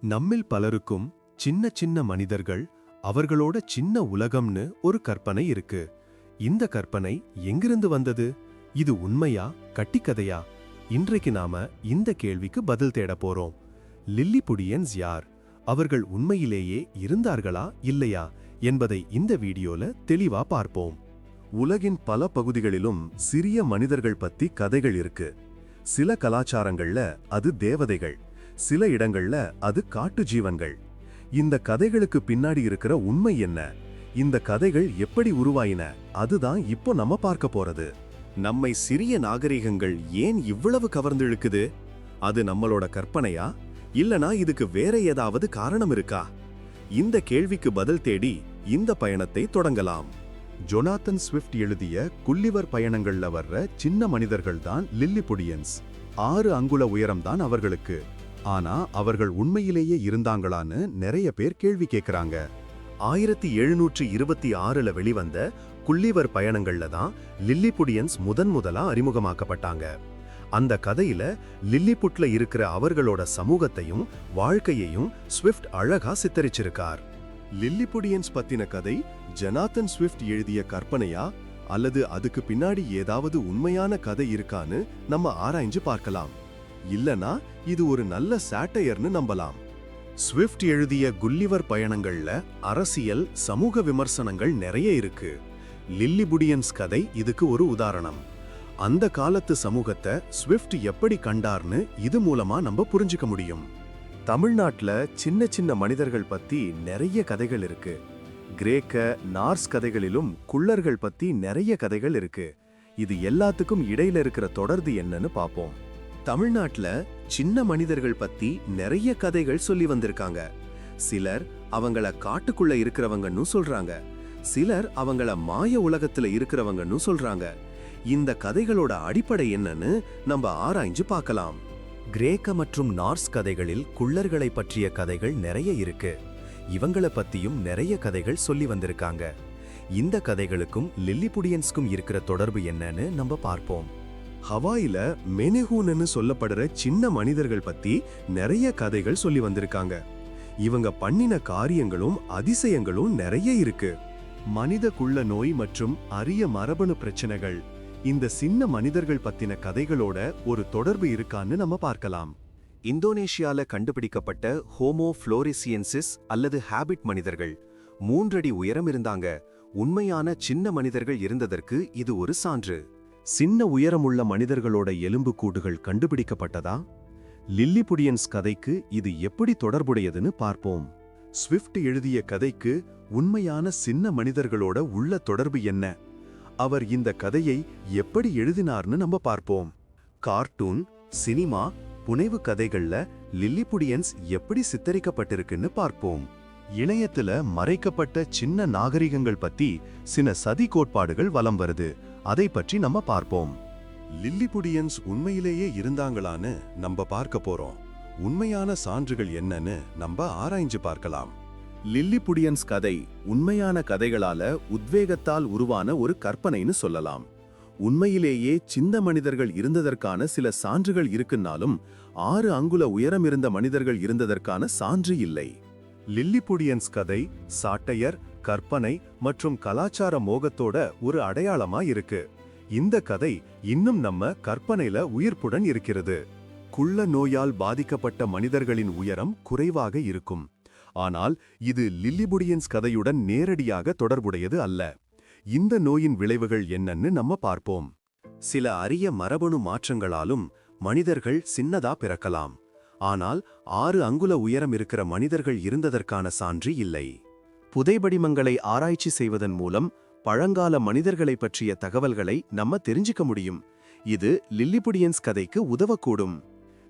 நம்மில் பலருக்கும் சின்ன சின்ன மனிதர்கள் அவர்களோட சின்ன உலகம்னு ஒரு கற்பனை இருக்கு. இந்த கற்பனை எங்கிருந்து வந்தது? இது உண்மையா? கட்டிக்கதையா? இன்றைக்கு நாம இந்த கேள்விக்கு பதில் தேட போறோம். லில்லி புடியன்ஸ் யார்? அவர்கள் உண்மையிலேயே இருந்தார்களா? இல்லையா? என்பதை இந்த வீடியோல தெளிவா பார்ப்போம். உலகின் பல பகுதிகளிலும் சிறிய மனிதர்கள் பத்தி கதைகள் இருக்கு. சில கலாச்சாரங்கள்ல அது தேவதைகள். சில இடங்கள்ல அது காட்டு ஜீவன்கள். இந்த கதைகளுக்கு பின்னாடி இருக்கிற உண்மை என்ன? இந்த கதைகள் எப்படி உருவாயின? அதுதான் இப்போ நம்ம பார்க்க போறது. நம்மை சிறிய நாகரிகங்கள் ஏன் இவ்வளவு கவர்ந்திழுக்குது? அது நம்மளோட கற்பனையா? இல்லனா இதுக்கு வேற ஏதாவது காரணம் இருக்கா? இந்த கேள்விக்கு பதில் தேடி இந்த பயணத்தை தொடங்கலாம். ஜொனாத்தன் ஸ்விஃப்ட் எழுதிய குல்லிவர் பயணங்கள்ல வர்ற சின்ன மனிதர்கள் தான் லில்லி புடியன்ஸ். ஆறு அங்குல உயரம்தான் அவர்களுக்கு. ஆனா அவர்கள் உண்மையிலேயே இருந்தாங்களான்னு நிறைய பேர் கேள்வி கேக்குறாங்க. ஆயிரத்தி எழுநூற்றி இருபத்தி ஆறுல வெளிவந்த குள்ளிவர் பயணங்கள்ல தான் லில்லிபுடியன்ஸ் முதன் முதலா அறிமுகமாக்கப்பட்டாங்க. அந்த கதையில லில்லிபுட்ல இருக்கிற அவர்களோட சமூகத்தையும் வாழ்க்கையையும் ஸ்விஃப்ட் அழகா சித்தரிச்சிருக்கார். லில்லிபுடியன்ஸ் பத்தின கதை ஜனாத்தன் ஸ்விஃப்ட் எழுதிய கற்பனையா அல்லது அதுக்கு பின்னாடி ஏதாவது உண்மையான கதை இருக்கான்னு நம்ம ஆராய்ஞ்சு பார்க்கலாம். இல்லனா இது ஒரு நல்ல சாட்டையர்னு நம்பலாம். ஸ்விஃப்ட் எழுதிய குல்லிவர் பயணங்கள்ல அரசியல் சமூக விமர்சனங்கள் நிறைய இருக்கு. லில்லிபுடியன்ஸ் கதை இதுக்கு ஒரு உதாரணம். அந்த காலத்து சமூகத்தை ஸ்விஃப்ட் எப்படி கண்டார்னு இது மூலமா நம்ம புரிஞ்சுக்க முடியும். தமிழ்நாட்டில் சின்ன சின்ன மனிதர்கள் பத்தி நிறைய கதைகள் இருக்கு. கிரேக்க நார்ஸ் கதைகளிலும் குள்ளர்கள் பத்தி நிறைய கதைகள் இருக்கு. இது எல்லாத்துக்கும் இடையில இருக்கிற தொடர்பு என்னன்னு பார்ப்போம் தமிழ்நாட்டுல சின்ன மனிதர்கள் பத்தி நிறைய கதைகள் சொல்லி வந்திருக்காங்க. சிலர் அவங்கள காட்டுக்குள்ள இருக்கிறவங்கன்னு சொல்றாங்க. சிலர் அவங்கள மாய உலகத்துல இருக்கிறவங்கன்னு சொல்றாங்க. இந்த கதைகளோட அடிப்படை என்னன்னு நம்ம ஆராய்ஞ்சு பார்க்கலாம். கிரேக்க மற்றும் நார்ஸ் கதைகளில் குள்ளர்களை பற்றிய கதைகள் நிறைய இருக்கு. இவங்கள பத்தியும் நிறைய கதைகள் சொல்லி வந்திருக்காங்க. இந்த கதைகளுக்கும் லில்லிபுடியன்ஸ்க்கும் இருக்கிற தொடர்பு என்னன்னு நம்ம பார்ப்போம். ஹவாயில மெனிஹூன்னு சொல்லப்படுற சின்ன மனிதர்கள் பத்தி நிறைய கதைகள் சொல்லி வந்திருக்காங்க. இவங்க பண்ணின காரியங்களும் அதிசயங்களும் நிறைய இருக்கு. மனித குள்ள நோய் மற்றும் அரிய மரபணு பிரச்சனைகள் இந்த சின்ன மனிதர்கள் பத்தின கதைகளோட ஒரு தொடர்பு இருக்கான்னு நம்ம பார்க்கலாம். இந்தோனேஷியால கண்டுபிடிக்கப்பட்ட ஹோமோ புளோரிசியன்சிஸ் அல்லது ஹேபிட் மனிதர்கள் மூன்றடி உயரம் இருந்தாங்க. உண்மையான சின்ன மனிதர்கள் இருந்ததற்கு இது ஒரு சான்று. சின்ன உயரமுள்ள மனிதர்களோட எலும்புக்கூடுகள் கண்டுபிடிக்கப்பட்டதா? லில்லிபுடியன்ஸ் கதைக்கு இது எப்படி தொடர்புடையதுன்னு பார்ப்போம். ஸ்விஃப்ட் எழுதிய கதைக்கு உண்மையான சின்ன மனிதர்களோட உள்ள தொடர்பு என்ன? அவர் இந்த கதையை எப்படி எழுதினார்னு நம்ம பார்ப்போம். கார்ட்டூன் சினிமா புனைவு கதைகள்ல லில்லிபுடியன்ஸ் எப்படி சித்தரிக்கப்பட்டிருக்குன்னு பார்ப்போம். இணையத்துல மறைக்கப்பட்ட சின்ன நாகரிகங்கள் பத்தி சில சதி கோட்பாடுகள் வலம் வருது. அதை பற்றி நம்ம பார்ப்போம். லில்லிபுடியன்ஸ் உண்மையிலேயே இருந்தாங்களான்னு நம்ம பார்க்க போறோம். உண்மையான சான்றுகள் என்னன்னு நம்ம ஆராய்ஞ்சு பார்க்கலாம். லில்லிபுடியன்ஸ் கதை உண்மையான கதைகளால உத்வேகத்தால் உருவான ஒரு கற்பனைன்னு சொல்லலாம். உண்மையிலேயே சின்ன மனிதர்கள் இருந்ததற்கான சில சான்றுகள் இருக்குன்னாலும் ஆறு அங்குல உயரம் இருந்த மனிதர்கள் இருந்ததற்கான சான்று இல்லை. லில்லிபுடியன்ஸ் கதை சாட்டையர் கற்பனை மற்றும் கலாச்சார மோகத்தோட ஒரு அடையாளமா இருக்கு. இந்த கதை இன்னும் நம்ம கற்பனையில உயிர்ப்புடன் இருக்கிறது. குள்ள நோயால் பாதிக்கப்பட்ட மனிதர்களின் உயரம் குறைவாக இருக்கும். ஆனால் இது லில்லிபுடியன்ஸ் கதையுடன் நேரடியாக தொடர்புடையது அல்ல. இந்த நோயின் விளைவுகள் என்னன்னு நம்ம பார்ப்போம். சில அரிய மரபணு மாற்றங்களாலும் மனிதர்கள் சின்னதா பிறக்கலாம். ஆனால் ஆறு அங்குல உயரம் இருக்கிற மனிதர்கள் இருந்ததற்கான சான்று இல்லை. புதைபடிமங்களை ஆராய்ச்சி செய்வதன் மூலம் பழங்கால மனிதர்களை பற்றிய தகவல்களை நம்ம தெரிஞ்சுக்க முடியும். இது லில்லிபுடியன்ஸ் கதைக்கு உதவக்கூடும்.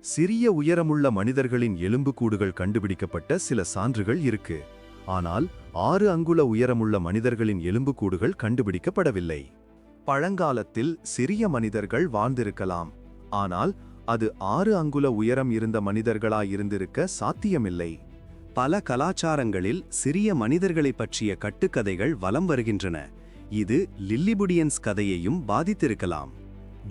சிறிய உயரமுள்ள மனிதர்களின் எலும்புக்கூடுகள் கண்டுபிடிக்கப்பட்ட சில சான்றுகள் இருக்கு. ஆனால் ஆறு அங்குல உயரமுள்ள மனிதர்களின் எலும்புக்கூடுகள் கண்டுபிடிக்கப்படவில்லை. பழங்காலத்தில் சிறிய மனிதர்கள் வாழ்ந்திருக்கலாம். ஆனால் அது ஆறு அங்குல உயரம் இருந்த மனிதர்களாயிருந்திருக்க சாத்தியமில்லை. பல கலாச்சாரங்களில் சிறிய மனிதர்களை பற்றிய கட்டுக்கதைகள் வலம் வருகின்றன. இது லில்லிபுடியன்ஸ் கதையையும் பாதித்திருக்கலாம்.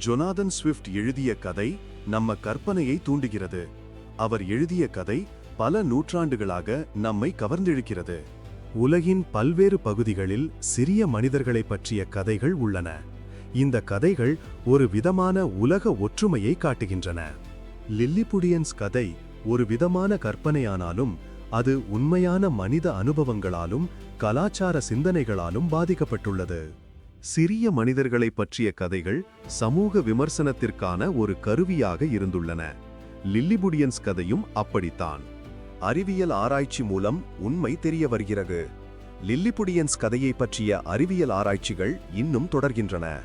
ஜொனாதன் ஸ்விஃப்ட் எழுதிய கதை நம்ம கற்பனையை தூண்டுகிறது. அவர் எழுதிய கதை பல நூற்றாண்டுகளாக நம்மை கவர்ந்திழுக்கிறது. உலகின் பல்வேறு பகுதிகளில் சிறிய மனிதர்களைப் பற்றிய கதைகள் உள்ளன. இந்த கதைகள் ஒரு விதமான உலக ஒற்றுமையை காட்டுகின்றன. லில்லிபுடியன்ஸ் கதை ஒரு விதமான கற்பனையானாலும் அது உண்மையான மனித அனுபவங்களாலும் கலாச்சார சிந்தனைகளாலும் பாதிக்கப்பட்டுள்ளது. சிறிய மனிதர்களைப் பற்றிய கதைகள் சமூக விமர்சனத்திற்கான ஒரு கருவியாக இருந்துள்ளன. லில்லிபுடியன்ஸ் கதையும் அப்படித்தான். அறிவியல் ஆராய்ச்சி மூலம் உண்மை தெரிய வருகிறது. லில்லிபுடியன்ஸ் கதையை பற்றிய அறிவியல் ஆராய்ச்சிகள் இன்னும் தொடர்கின்றன.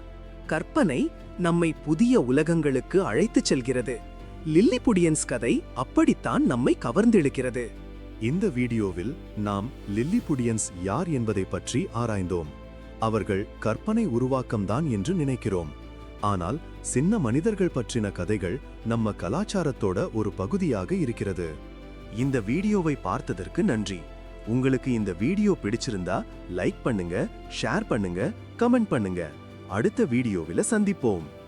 கற்பனை நம்மை புதிய உலகங்களுக்கு அழைத்துச் செல்கிறது. லில்லிபுடியன்ஸ் கதை அப்படித்தான் நம்மை கவர்ந்திழுக்கிறது. இந்த வீடியோவில் நாம் லில்லிபுடியன்ஸ் யார் என்பதை பற்றி ஆராய்ந்தோம். அவர்கள் கற்பனை உருவாக்கம்தான் என்று நினைக்கிறோம். ஆனால் சின்ன மனிதர்கள் பற்றின கதைகள் நம்ம கலாச்சாரத்தோட ஒரு பகுதியாக இருக்கிறது. இந்த வீடியோவை பார்த்ததற்கு நன்றி. உங்களுக்கு இந்த வீடியோ பிடிச்சிருந்தா லைக் பண்ணுங்க ஷேர் பண்ணுங்க கமெண்ட் பண்ணுங்க. அடுத்த வீடியோவில சந்திப்போம்.